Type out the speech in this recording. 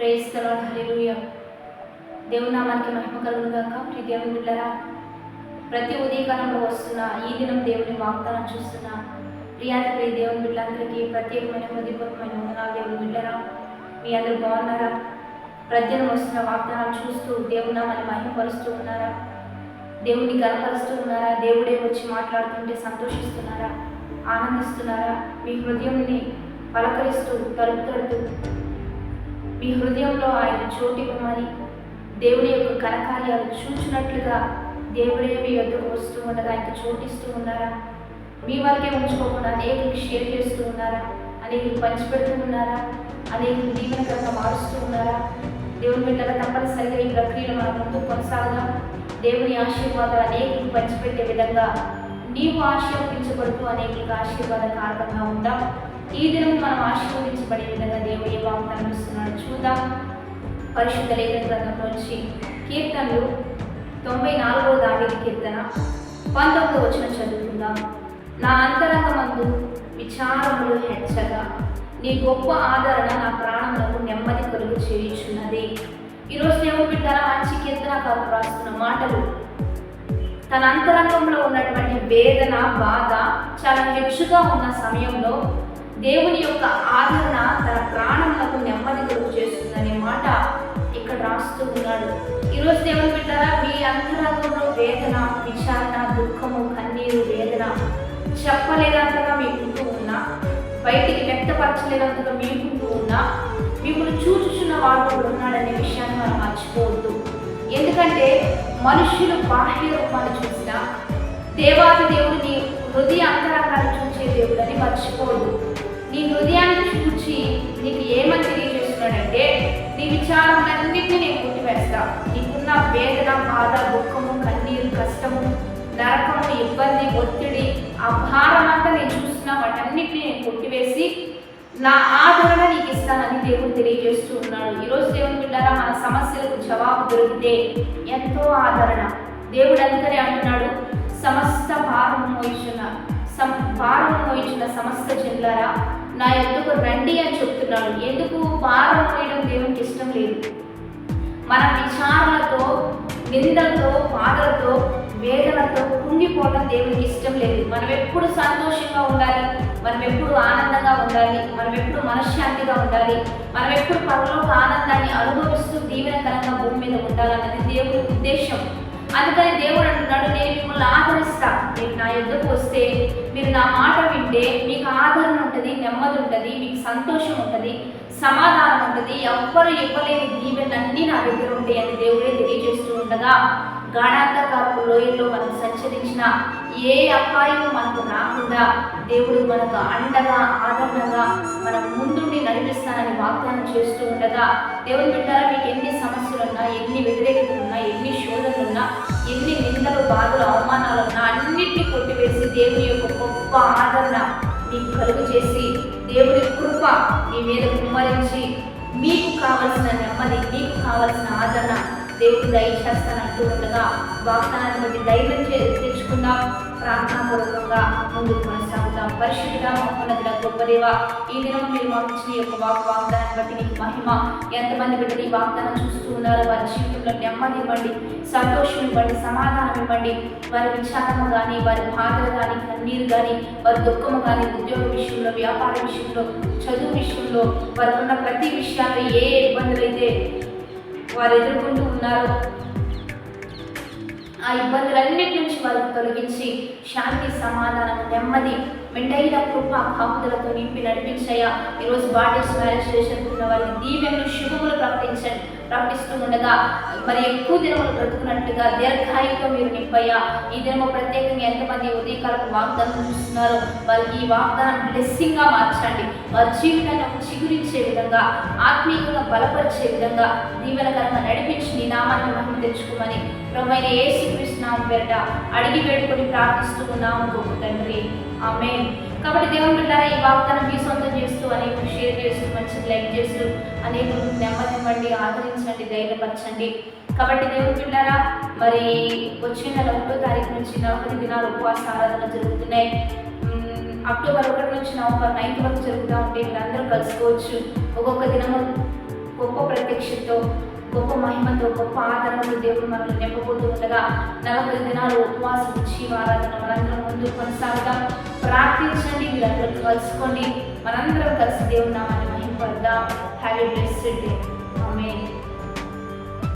ప్రేస్తలో హరిలుయ దేవుని నామానికి మహిమ కలుగును గాక. ప్రియ దేవుని బిడ్డరా ప్రతి ఉదయకాలంలో వస్తున్న ఈ దినం దేవుని వాగ్దానం చూస్తున్న. ప్రియాతి ప్రియ దేవుని బిడ్డలందరికీ ప్రత్యేకమైన హృదయపూర్వకమైన వందనాలు దేవుని బిడ్డరా. మీ అందరూ బాగున్నారా? ప్రత్యేకం వస్తున్న వాగ్దానాలు చూస్తూ దేవుని నామాన్ని మహిమపరుస్తూ ఉన్నారా? దేవుని గనపరుస్తూ ఉన్నారా? దేవుడే వచ్చి మాట్లాడుతుంటే సంతోషిస్తున్నారా? ఆనందిస్తున్నారా? మీ హృదయంని పలకరిస్తూ తలుపు తడుతూ మీ హృదయంలో ఆయన చోటివ్వమని దేవుని యొక్క కనకార్యాలు చూచినట్లుగా దేవుడే మీ యొద్దకు వస్తూ ఉండగా ఆయనకు చోటిస్తూ ఉన్నారా? మీ వరకే ఉంచుకోకుండా అనేకులకు షేర్ చేస్తూ ఉన్నారా? అనేకులు పంచిపెడుతూ ఉన్నారా? అనేకులు దీవెనకరంగా మారుస్తూ ఉన్నారా? దేవుని బిడ్డగా తప్పనిసరిగా ఈ ప్రక్రియలో మన ముందు కొనసాగదాం. దేవుని ఆశీర్వాదాలు అనేకులకు పంచిపెట్టే విధంగా నీవు ఆశీర్వదించబడుతూ అనేకులకు ఆశీర్వాద కారకంగా ఉందా. ఈ దినం మనం ఆశీర్వదించబడే విధంగా దేవుడు ఏ వాగ్దానం చూద్దాం పరిశుద్ధ లేఖన గ్రంథంలోంచి కీర్తనలు తొంభై నాలుగవ దావిడి కీర్తన పంతొమ్మిది వచ్చిన చదువుకుందాం. నా అంతరంగమందు విచారములు హెచ్చగా. నీ గొప్ప ఆదరణ నా ప్రాణములకు నెమ్మది కలుగు చేయుచున్నది. ఈరోజు నేను బిడ్డ మంచి కీర్తన కాదు రాస్తున్న మాటలు. తన అంతరంగంలో ఉన్నటువంటి వేదన బాధ చాలా హెచ్చుగా ఉన్న సమయంలో దేవుని యొక్క ఆదరణ తన ప్రాణములకు నెమ్మది ఈరోజు దేవుని బిడ్డారా మీ అంతరంగంలో వేదన విచారణ దుఃఖము కన్నీరు వేదన చెప్పలేనంతగా మీకుంటూ ఉన్నా బయటికి వ్యక్తపరచలేనంతగా మీకుంటూ ఉన్నా మిమ్మల్ని చూచుచున్న వాడు ఉన్నాడనే విషయాన్ని మనం మర్చిపోవద్దు. ఎందుకంటే మనుషులు బాహ్య రూపాన్ని చూసినా దేవాది దేవుడు నీ హృదయ అంతరంగాన్ని చూసే దేవుడు అని మర్చిపోవద్దు. నీ హృదయాన్ని చూచి నీకు ఏమని తెలియజేస్తున్నాడంటే నీ విచారం నేను కొట్టివేస్తా నీకున్న వేదన బాధ దుఃఖము కన్నీరు కష్టము నరకము ఇబ్బంది ఒత్తిడి ఆ భారం అంతా నేను చూస్తున్నా. వాటన్నిటిని నేను కొట్టివేసి నా ఆదరణ నీకు ఇస్తానని దేవుడు తెలియజేస్తూ ఉన్నాడు. ఈరోజు దేవుని బిడ్డారా మన సమస్యలకు జవాబు దొరికితే ఎంతో ఆదరణ. దేవుడు అంతనే అంటున్నాడు సమస్త భారం మోయించిన సమ భారం మోయించిన సమస్త జనులారా నా ఎందుకు రండి అని చెప్తున్నాడు. ఎందుకు? భారం మోయడం దేవునికి ఇష్టం లేదు. మన విచారణతో నిందలతో బాధలతో వేదనతో కుంగిపోవడం దేవునికి ఇష్టం లేదు. మనం ఎప్పుడు సంతోషంగా ఉండాలి మనం ఎప్పుడు ఆనందంగా ఉండాలి మనం ఎప్పుడు మనశ్శాంతిగా ఉండాలి మనం ఎప్పుడు పరలోక ఆనందాన్ని అనుభవిస్తూ దీవెనకరంగా భూమి మీద ఉండాలన్నది దేవుడి ఉద్దేశం. అందుకని దేవుడు అంటున్నాడు నేను మిమ్మల్ని ఆదరిస్తా. మీరు నా యుద్ధకు వస్తే మీరు నా మాట వింటే మీకు ఆదరణ ఉంటుంది నెమ్మది ఉంటుంది మీకు సంతోషం ఉంటుంది. సమాధానం ఉంటుంది. ఎవ్వరు ఇవ్వలేని దీవెనన్నీ నా దగ్గర ఉంటాయి అని దేవుడే తెలియజేస్తూ ఉండగా గాఢాంధకారపు లోయల్లో మనం సంచరించిన ఏ అపాయం మనకు రాకుండా దేవుడు మనకు అండగా ఆదరణగా మన ముందుండి నడిపిస్తానని వాగ్దానం చేస్తూ ఉండగా దేవుని బిడ్డారా మీకు ఎన్ని సమస్యలు ఉన్నా ఎన్ని వ్యతిరేకతలు ఉన్నా ఎన్ని శోధనలు ఉన్నా ఎన్ని నిందలు బాధలు అవమానాలు ఉన్నా అన్నిటినీ కొట్టివేసి దేవుని యొక్క గొప్ప ఆదరణ మీకు కలుగు చేసి దేవుని కృప మీ మీద కుమ్మరించి మీకు కావలసిన నెమ్మది మీకు కావలసిన ఆదరణ దేవుడు దయచేస్తానంటూ ఉండగా వాగ్దానాన్ని బట్టి ధైర్యం చే తెచ్చుకుందాం ప్రార్థనాపూర్వకంగా ముందుకు కొనసాగుతాం. పరిశుద్ధిగా మహోన్నతుల గొప్ప దేవ ఈ దినం మీరు మాకు యొక్క వాక్ వాగ్దానాన్ని బట్టి నీకు మహిమ. ఎంతమంది బిడ్డలు ఈ వాగ్దానం చూస్తూ ఉన్నారో వారి జీవితంలో నెమ్మది ఇవ్వండి సంతోషం ఇవ్వండి సమాధానం ఇవ్వండి. వారి విచారము కానీ వారి బాధలు కానీ కన్నీరు కానీ వారి దుఃఖము కానీ ఉద్యోగ విషయంలో వ్యాపార విషయంలో చదువు విషయంలో వారికి ఉన్న ప్రతి విషయాల్లో ఏ ఏ ఇబ్బందులు అయితే వారు ఎదుర్కొంటూ ఉన్నారో. ఆ ఇబ్బందులన్నిటి నుంచి వారికి తొలగించి శాంతి సమాధానం నెమ్మది మెండైన కృప కాపుదలతో నింపి నడిపించయ్యా. ఈరోజు బాటిల్స్ మ్యారేజ్ చేసుకున్న వారికి దీవెనలు శుభములు ప్రకటించండి. ప్రకటిస్తూ ఉండగా మరి ఎక్కువ దినములు బ్రతుకున్నట్టుగా దీర్ఘాయుతో మీరు నింపయ్యా. ఈ దినము ప్రత్యేకంగా ఎంతమంది ఉదయకాలకు వాగ్దానం చూస్తున్నారో వారికి ఈ వాగ్దానం బ్లెస్సింగ్గా మార్చండి. వారి జీవితాన్ని చిగురి విధంగా ఆత్మీయంగా బలపరిచే విధంగా దీవెనకరంగా నడిపించి నీ నామాన్ని మహిమ తెచ్చుకోమని ప్రభుత్వ ఏసు కృష్ణాం పేరట అడిగి వేడుకొని ప్రార్థిస్తూ ఉన్నాము గొప్ప తండ్రి. ఆమె కాబట్టి దేవుని బిడ్డారా ఈ వాగ్దానం మీ సొంతం చేస్తూ అనేక షేర్ చేస్తూ మంచిగా లైక్ చేస్తూ అనేక నెమ్మదివ్వండి ఆదరించండి ధైర్యపరచండి. కాబట్టి దేవుని బిడ్డారా మరి వచ్చే నెల ఒకటో తారీఖు నుంచి నలభై దినాలు ఉపవాస ఆరాధన జరుగుతున్నాయి. అక్టోబర్ ఒకటి నుంచి నవంబర్ నైన్త్ వరకు జరుగుతూ ఉంటే మీరందరూ కలుసుకోవచ్చు. ఒక్కొక్క దినము గొప్ప ప్రత్యక్షతో గొప్ప మహిమతో గొప్ప ఆదరణతో దేవుడు మనల్ని నింపబోతూ ఉండగా నలభై దినాలు ఉపవాసం వచ్చి ఆరాధన మనందరం ముందు కొనసాగుదాం. ప్రార్థించండి మీరందరూ కలుసుకోండి. మనందరం కలిసి దేవుడు నామాన్ని మహిమపడదాం హ్యావ్ ఎ బ్లెస్డ్ డే. ఆమె